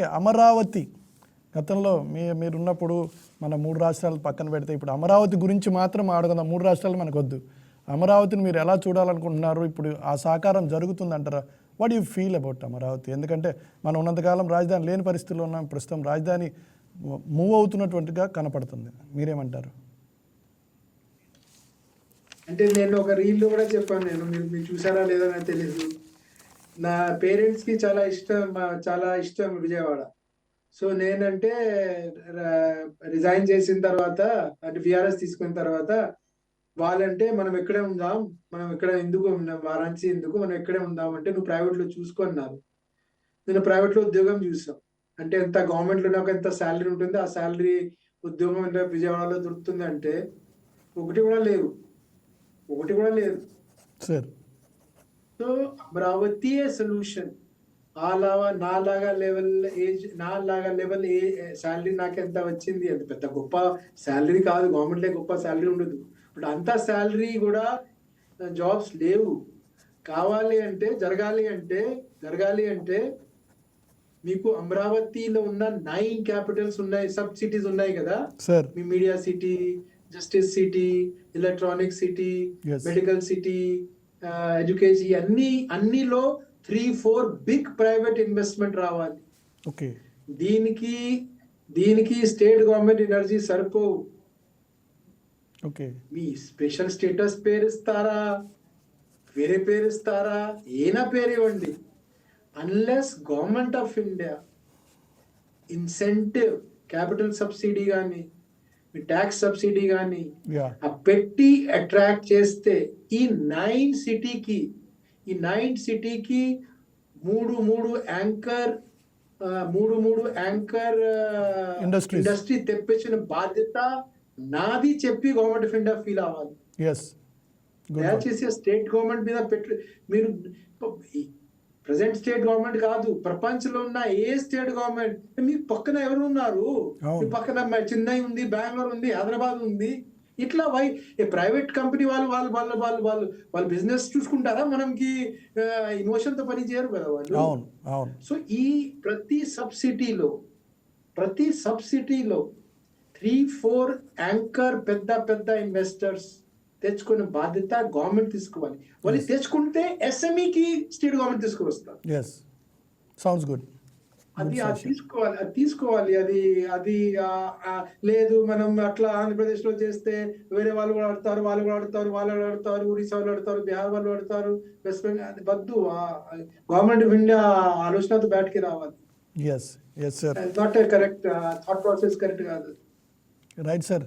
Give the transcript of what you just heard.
అలాగే అమరావతి. గతంలో మీ మీరున్నప్పుడు మన మూడు రాష్ట్రాలు పక్కన పెడితే ఇప్పుడు అమరావతి గురించి మాత్రం ఆడుకుందాం. మూడు రాష్ట్రాలు మనకు వద్దు అమరావతిని మీరు ఎలా చూడాలనుకుంటున్నారు? ఇప్పుడు ఆ సాకారం జరుగుతుందంటారా? What you feel about Amaravati? ఎందుకంటే మనం ఉన్నంతకాలం రాజధాని లేని పరిస్థితుల్లో ఉన్నాం. ప్రస్తుతం రాజధాని మూవ్ అవుతున్నటువంటిగా కనపడుతుంది. మీరేమంటారు? అంటే నేను ఒక రీల్ కూడా చెప్పాను నేను. మీరు మీరు చూసారా లేదో నాకు తెలియదు నా పేరెంట్స్కి చాలా ఇష్టం మా- చాలా ఇష్టం విజయవాడ. సో నేనంటే రిజైన్ చేసిన తర్వాత అంటే విఆర్ఎస్ తీసుకున్న తర్వాత వాళ్ళంటే మనం ఎక్కడే ఉందాం మనం ఇక్కడ ఎందుకు వారాణసి ఎందుకు మనం ఎక్కడే ఉందాం అంటే నువ్వు ప్రైవేట్లో లో నేను ప్రైవేట్లో ఉద్యోగం చూసాం. అంటే ఎంత గవర్నమెంట్లో నాకు ఎంత శాలరీ ఉంటుంది ఆ శాలరీ ఉద్యోగం ఎంత విజయవాడలో దొరుకుతుంది అంటే ఒకటి కూడా లేవు ఒకటి కూడా లేదు. సార్ సో అమరావతి సొల్యూషన్ అలాగా నాలాగా లెవెల్ ఏజ్ నాలాగా లెవెల్ ఏ శాలరీ నాకు ఎంత వచ్చింది అది పెద్ద గొప్ప శాలరీ కాదు గవర్నమెంట్లో గొప్ప శాలరీ ఉండదు బట్ అంత శాలరీ కూడా జాబ్స్ లేవు కావాలి అంటే జరగాలి అంటే జరగాలి అంటే మీకు అమరావతిలో ఉన్న నైన్ క్యాపిటల్స్ ఉన్నాయి సబ్ సిటీస్ ఉన్నాయి కదా సార్ మీ media city justice city electronic city. Medical city education అన్ని అన్నిలో three four big private investment రావాలి. ఓకే. దీనికి దీనికి స్టేట్ గవర్నమెంట్ ఎనర్జీ సరిపోవు. ఓకే. మీ స్పెషల్ స్టేటస్ పేరు ఇస్తారా? వేరే పేరు ఇస్తారా? ఏనా పేరు ఇవ్వండి. Unless government of India incentive capital subsidy కానీ ట్యాక్స్ సబ్సిడీ కానీ ఆ పెట్టి అట్రాక్ట్ చేస్తే ఈ నైన్ సిటీకి ఈ నైన్ సిటీకి మూడు మూడు యాంకర్ మూడు మూడు యాంకర్. ఇండస్ట్రీ తెప్పించిన బాధ్యత నాది చెప్పి గవర్నమెంట్ ఆఫ్ ఇండియా ఫీల్ అవ్వాలి. దయచేసి స్టేట్ గవర్నమెంట్ మీద పెట్టు మీరు ప్రజెంట్ స్టేట్ గవర్నమెంట్ కాదు. ప్రపంచంలో ఉన్న ఏ స్టేట్ గవర్నమెంట్ మీ పక్కన ఎవరు ఉన్నారు. మీ పక్కన చెన్నై ఉంది బెంగళూరు ఉంది హైదరాబాద్ ఉంది. ఇట్లా వై ప్రైవేట్ కంపెనీ వాళ్ళు వాళ్ళు వాళ్ళు వాళ్ళు వాళ్ళు వాళ్ళు బిజినెస్ చూసుకుంటారా? మనకి ఇమోషన్తో పని చేయరు కదా వాళ్ళు? సో ఈ ప్రతి సబ్సిడీలో ప్రతి సబ్సిడీలో త్రీ ఫోర్ యాంకర్ పెద్ద పెద్ద ఇన్వెస్టర్స్ తెచ్చుకునే బాధ్యత గవర్నమెంట్ తీసుకోవాలి. వాళ్ళు తెచ్చుకుంటే SME కి స్టేట్ గవర్నమెంట్ తీసుకువస్తారు. ఎస్ సౌండ్స్ గుడ్ అది తీసుకోవాలి అది తీసుకోవాలి అది అది లేదు మనం అట్లా ఆంధ్రప్రదేశ్లో చేస్తే వేరే వాళ్ళు కూడా ఆడతారు వాళ్ళు కూడా ఆడతారు వాళ్ళు కూడా ఆడతారు ఒడిశా వాళ్ళు ఆడతారు బీహార్ వాళ్ళు ఆడతారు వెస్ట్ బెంగాల్ అది వద్దు గవర్నమెంట్ ఆఫ్ ఇండియా ఆలోచనతో బయటకి రావాలి. Yes yes sir thought correct thought process correct కాదు. Right sir